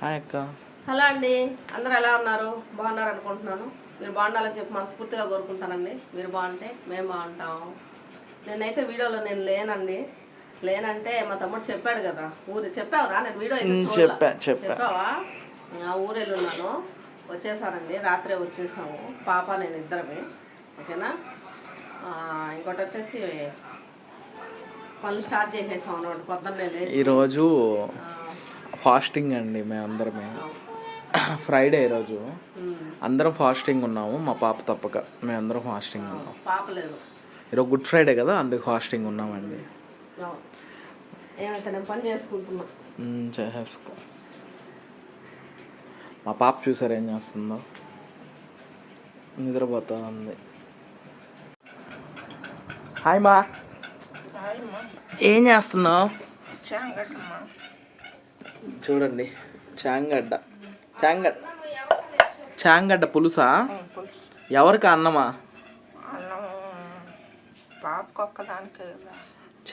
Hi అక్క. Hello అండి. అందరూ ఎలా ఉన్నారు? బాగున్నారు అనుకుంటున్నాను. మీరు బాగుండాలని చెప్పి మనస్ఫూర్తిగా కోరుకుంటానండి. మీరు బాగుంటే మేము బాగుంటాం. నేనైతే వీడియోలో నేను లేనండి. లేనంటే మా తమ్ముడు చెప్పాడు కదా. ఊరు చెప్పావురా? నేను వీడియో. చెప్పా. చెప్పావా? ఊరు వెళ్ళున్నాను వచ్చేసానండి. రాత్రే వచ్చేసాము. పాప నేను ఇద్దరమే. ఓకేనా? ఇంకోటి వచ్చేసి పనులు స్టార్ట్ చేసేసాం అన్నమాట. పొద్దున్నే ఈరోజు ఫాస్టింగ్ అండి మేమందరమే ఫ్రైడే ఈరోజు అందరం ఫాస్టింగ్ ఉన్నాము మా పాప తప్పక. మేమందరం ఫాస్టింగ్ ఉన్నాం పాప లేదు. ఈరోజు గుడ్ ఫ్రైడే కదా అందుకు ఫాస్టింగ్ ఉన్నామండి. చేసేసుకో మా పాప చూసారు ఏం చేస్తుందో. నిద్రపోతా ఉంది. హాయ్ మా ఏం చేస్తున్నావు? చూడండి. చాంగడ్డ. చాంగడ్డ చాంగడ్డ పులుసా? ఎవరికి అన్నమా?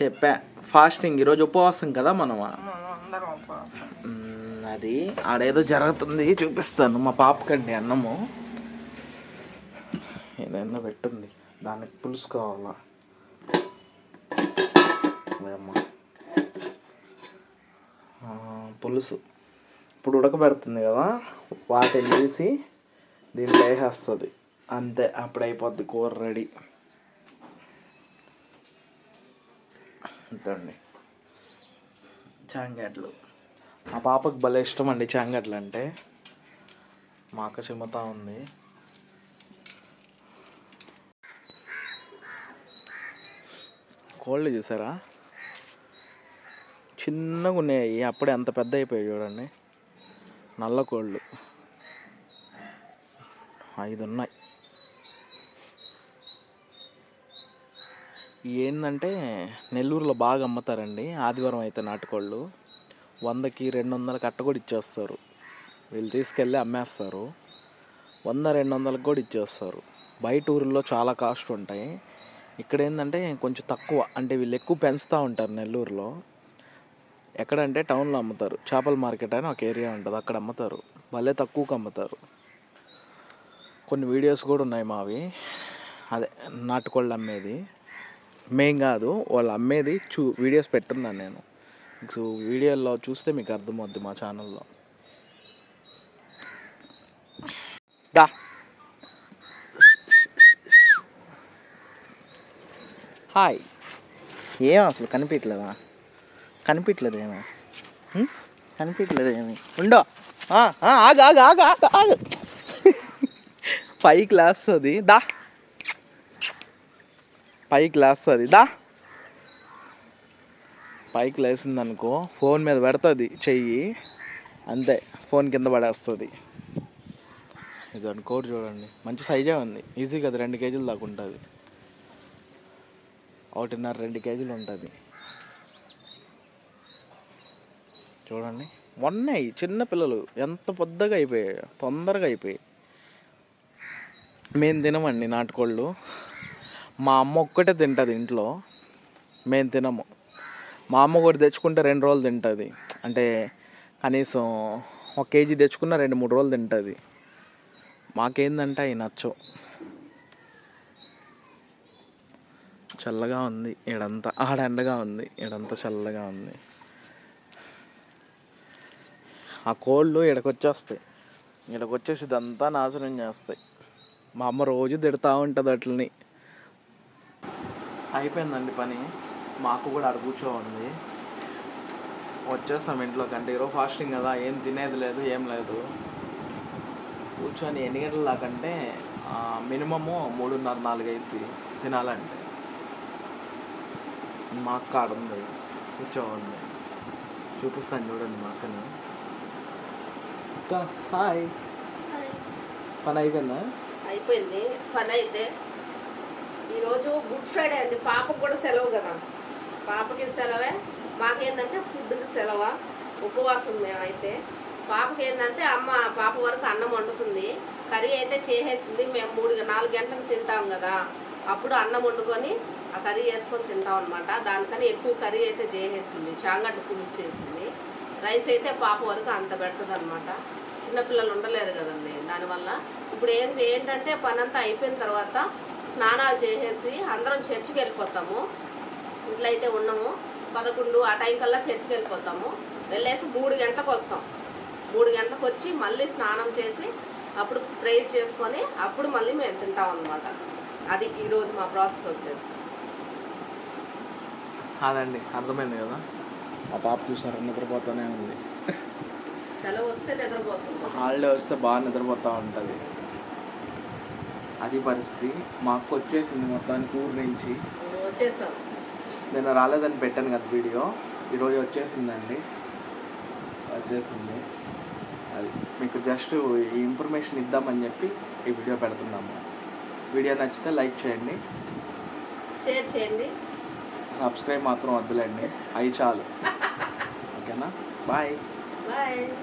చెప్పా. ఫాస్టింగ్. ఈరోజు ఉపవాసం కదా మనమా? అది ఆడేదో జరుగుతుంది చూపిస్తాను. మా పాపకండి అన్నము. ఏదైనా పెట్టుంది. దానికి పులుసు కావాలా? అమ్మ. పులుసు. ఇప్పుడు ఉడకబెడుతుంది కదా వాటిని తీసి దీంట్లో వేసేస్తుంది. అంతే అప్పుడు అయిపోద్ది కూర రెడీ. అంతండి చాంగట్లు. మా పాపకు భలే ఇష్టం అండి చాంగట్లు అంటే. మా అక్క చిమ్మతా ఉంది. కోళ్ళు చూసారా? చిన్నగా ఉన్నాయి. అప్పుడే అంత పెద్ద అయిపోయాయి చూడండి. నల్ల కోళ్ళు. ఐదు ఉన్నాయి. ఏంటంటే నెల్లూరులో బాగా అమ్ముతారండి. ఆదివారం అయితే నాటుకోళ్ళు. వందకి రెండు వందలకి అట్ట కూడా ఇచ్చేస్తారు. వీళ్ళు తీసుకెళ్ళి అమ్మేస్తారు. వంద రెండు వందలకు కూడా ఇచ్చేస్తారు. బయట ఊరిలో చాలా కాస్ట్ ఉంటాయి. ఇక్కడ ఏంటంటే కొంచెం తక్కువ. అంటే వీళ్ళు ఎక్కువ పెంచుతూ ఉంటారు నెల్లూరులో. ఎక్కడంటే టౌన్లో అమ్ముతారు. చేపల మార్కెట్ అని ఒక ఏరియా ఉంటుంది అక్కడ అమ్ముతారు. భలే తక్కువకు అమ్ముతారు. కొన్ని వీడియోస్ కూడా ఉన్నాయి మావి. అదే నాటుకోళ్ళు అమ్మేది. మేం కాదు వాళ్ళు అమ్మేది చూ వీడియోస్ పెట్టున్నాను నేను. సో వీడియోలో చూస్తే మీకు అర్థమవుద్ది మా ఛానల్లో. దా. హాయ్. ఏం అసలు కనిపించలేదా? కనిపించలేదు ఏమి కనిపించలేదు ఏమి ఉండో. ఆ, ఆ, ఆగు ఆగు ఆగు ఆగు ఆగు. పైకి లేస్తుంది. దా. పైకి లేస్తుంది. దా. పైకి లేసింది అనుకో ఫోన్ మీద పెడుతుంది చెయ్యి. అంతే ఫోన్ కింద పడేస్తుంది. ఇది అనుకోరు చూడండి. మంచి సైజే ఉంది. ఈజీ కదా రెండు కేజీలు దాకా ఉంటుంది. ఒకటిన్నర రెండు కేజీలు ఉంటుంది. చూడండి. మొన్నయి చిన్న పిల్లలు ఎంత పెద్దగా అయిపోయాయి. తొందరగా అయిపోయాయి. మేము తినమండి నాటుకోళ్ళు. మా అమ్మ ఒక్కటే తింటుంది ఇంట్లో. మేము తినము. మా అమ్మ కూడా తెచ్చుకుంటే రెండు రోజులు తింటుంది. అంటే కనీసం ఒక కేజీ తెచ్చుకున్న రెండు మూడు రోజులు తింటుంది. మాకేందంటే అవి నచ్చవు. చల్లగా ఉంది. ఈడంతా ఆడ ఎండగా ఉంది. ఈడంతా చల్లగా ఉంది. ఆ కోళ్ళు ఈడకొచ్చేస్తాయి ఈడకొచ్చేసి ఇదంతా నాశనం చేస్తాయి. మా అమ్మ రోజు తిడతా ఉంటుంది అట్లని. అయిపోయిందండి పని. మాకు కూడా అక్కడ కూర్చోండి వచ్చేస్తాం ఇంట్లోకి అంటే ఈరోజు ఫాస్టింగ్ కదా. ఏం తినేది లేదు ఏం లేదు. కూర్చొని ఎన్ని గంటల దాకంటే మినిమము మూడున్నర నాలుగు అయింది తినాలంటే. మా అక్క ఆడ ఉంది కూర్చోండి చూపిస్తాను చూడండి మా అక్కని. అక్క. హాయ్ పని అయిపోయిందా? అయిపోయింది. పని అయితే ఈరోజు గుడ్ ఫ్రైడే అండి. పాపకు కూడా సెలవు కదా. పాపకి సెలవే. మాకేందంటే ఫుడ్కి సెలవా? ఉపవాసం మేమైతే. పాపకి ఏంటంటే అమ్మ పాప వరకు అన్నం వండుతుంది. కర్రీ అయితే చేసేసింది. మేము మూడు నాలుగు గంటలకు తింటాం కదా. అప్పుడు అన్నం వండుకొని ఆ కర్రీ వేసుకొని తింటాం అనమాట దానికని ఎక్కువ కర్రీ అయితే చేసేసింది. చాంగడ్డ పులుసు చేసింది. రైస్ అయితే పాప వరకు అంత పెడుతుంది అనమాట చిన్నపిల్లలు ఉండలేరు కదండి. దానివల్ల ఇప్పుడు ఏం ఏంటంటే పని అంతా అయిపోయిన తర్వాత స్నానాలు చేసేసి అందరం చర్చికి వెళ్ళిపోతాము. ఇంట్లో అయితే ఉన్నాము. పదకొండు ఆ టైం కల్లా చర్చికి వెళ్ళిపోతాము. వెళ్ళేసి మూడు గంటలకు వస్తాం. మూడు గంటలకు వచ్చి మళ్ళీ స్నానం చేసి అప్పుడు ప్రేయర్ చేసుకొని అప్పుడు మళ్ళీ మేము తింటాం అనమాట అది ఈరోజు మా ప్రాసెస్ వచ్చేసి. అదండి అర్థమైంది కదా? ఆ పాప చూసారా నిద్రపోతూనే ఉంది. హాలిడే వస్తే బాగా నిద్రపోతూ ఉంటుంది. అది పరిస్థితి. మా అక్క వచ్చేసింది మొత్తానికి ఊరు నుంచి. నేను రాలేదని పెట్టాను కదా వీడియో. ఈరోజు వచ్చేసిందండి. వచ్చేసింది. అది మీకు జస్ట్ ఈ ఇన్ఫర్మేషన్ ఇద్దామని చెప్పి ఈ వీడియో పెడుతున్నాము. వీడియో నచ్చితే లైక్ చేయండి. షేర్ చేయండి. సబ్స్క్రైబ్ మాత్రం వద్దులేండి. అవి చాలు. ఓకేనా? బాయ్. బాయ్.